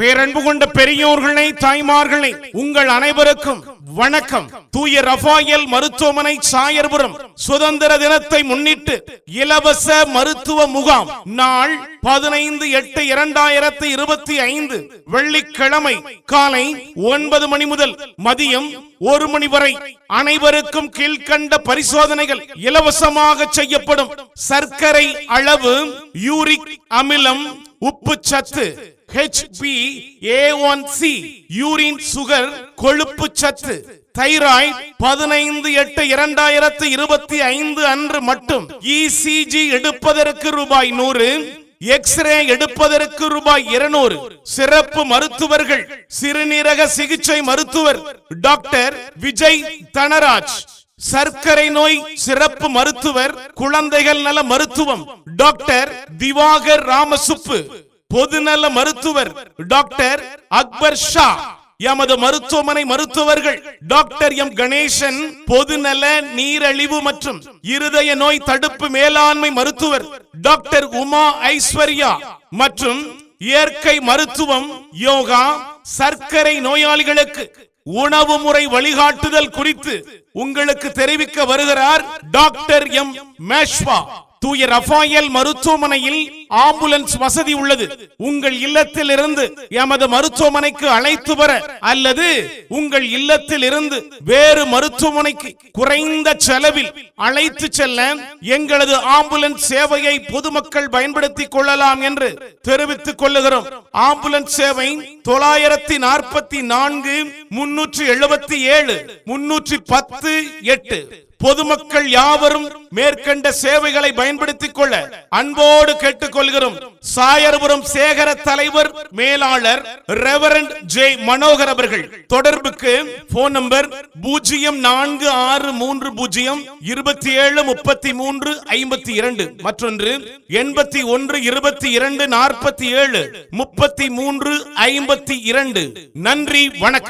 பேரன்பு கொண்ட பெரியோர்களே தாய்மார்களை உங்கள் அனைவருக்கும் வணக்கம். தூய ரஃபாயல் மருத்துவமனை சாயர்புரம் சுதந்திர தினத்தை முன்னிட்டு இலவச மருத்துவ முகாம் நாள் பதினைந்து எட்டு இரண்டாயிரத்தி இருபத்தி ஐந்து வெள்ளிக்கிழமை காலை ஒன்பது மணி முதல் மதியம் ஒரு மணி வரை அனைவருக்கும் கீழ்கண்ட பரிசோதனைகள் இலவசமாக செய்யப்படும் சர்க்கரை அளவு யூரிக் அமிலம் உப்பு சத்து HB A one C urine sugar கொழுப்பு சத்து தைராய்டு பதினைந்து எட்டு இரண்டாயிரத்து இருபத்தி ஐந்து அன்று மட்டும். இசிஜி எடுப்பதற்கு ரூபாய் நூறு எக்ஸ்ரே எடுப்பதற்கு ரூபாய் இருநூறு. சிறப்பு மருத்துவர்கள் சிறுநீரக சிகிச்சை மருத்துவர் டாக்டர் விஜய் தனராஜ். சர்க்கரை நோய் சிறப்பு மருத்துவர் குழந்தைகள் நல மருத்துவம் டாக்டர் திவாகர் ராமசுப்பு. பொதுநல மருத்துவர் டாக்டர் அக்பர் ஷா. எமது மருத்துவமனை மருத்துவர்கள் டாக்டர் எம் கணேசன் பொதுநல நீரழிவு மற்றும் இருதய நோய் தடுப்பு மேலாண்மை மருத்துவர் டாக்டர் உமா ஐஸ்வர்யா மற்றும் இயற்கை மருத்துவம் யோகா சர்க்கரை நோயாளிகளுக்கு உணவு முறை வழிகாட்டுதல் குறித்து உங்களுக்கு தெரிவிக்க வருகிறார் டாக்டர் எம் மேஷ்வா. தூய ரஃபாயல் மருத்துவமனையில் ஆம்புலன்ஸ் வசதி உள்ளது. உங்கள் இல்லத்தில் இருந்து எமது மருத்துவமனைக்கு அழைத்து வர அல்லது உங்கள் இல்லத்தில் இருந்து வேறு மருத்துவமனைக்கு குறைந்த செலவில் அழைத்து செல்ல எங்களது ஆம்புலன்ஸ் சேவையை பொதுமக்கள் பயன்படுத்திக் கொள்ளலாம் என்று தெரிவித்துக் கொள்ளுகிறோம். ஆம்புலன்ஸ் சேவை தொள்ளாயிரத்தி நாற்பத்தி நான்கு முன்னூற்றி எழுபத்தி ஏழு முன்னூற்றி பத்து எட்டு. பொதுமக்கள் யாவரும் மேற்கண்ட சேவைகளை பயன்படுத்திக் கொள்ள அன்போடு கேட்டுக்கொள்கிறோம். சாயர்புரம் சேகர தலைவர் மேலாளர் ரெவரண்ட் ஜே மனோகர் அவர்கள். தொடர்புக்கு போன் நம்பர் பூஜ்ஜியம் நான்கு ஆறு மூன்று பூஜ்ஜியம் இருபத்தி ஏழு முப்பத்தி மூன்று ஐம்பத்தி இரண்டு. மற்றொன்று எண்பத்தி ஒன்று இருபத்தி இரண்டு நாற்பத்தி ஏழு முப்பத்தி மூன்று ஐம்பத்தி இரண்டு. நன்றி வணக்கம்.